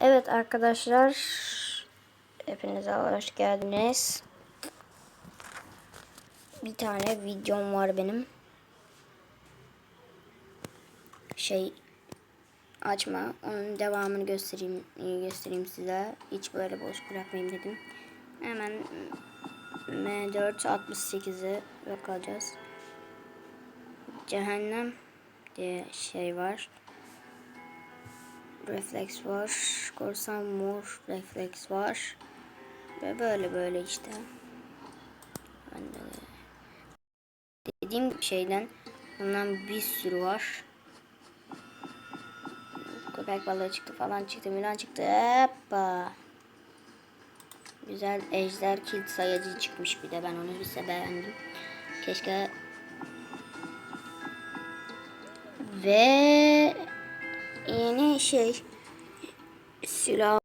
Evet arkadaşlar. Hepinize hoş geldiniz. Bir tane videom var benim. Şey açma. Onun devamını göstereyim göstereyim size. Hiç böyle boş bırakmayayım dedim. Hemen M4 68'e bakacağız. Cehennem diye şey var. Refleks var. Korsan mor refleks var. Ve böyle böyle işte. Ben de dediğim şeyden bundan bir sürü var. Köpek balığı çıktı falan çıktı Milan çıktı. Hoppa. Güzel ejder kilit sayacı çıkmış bir de ben onu bir beğendim. Keşke ve şey silah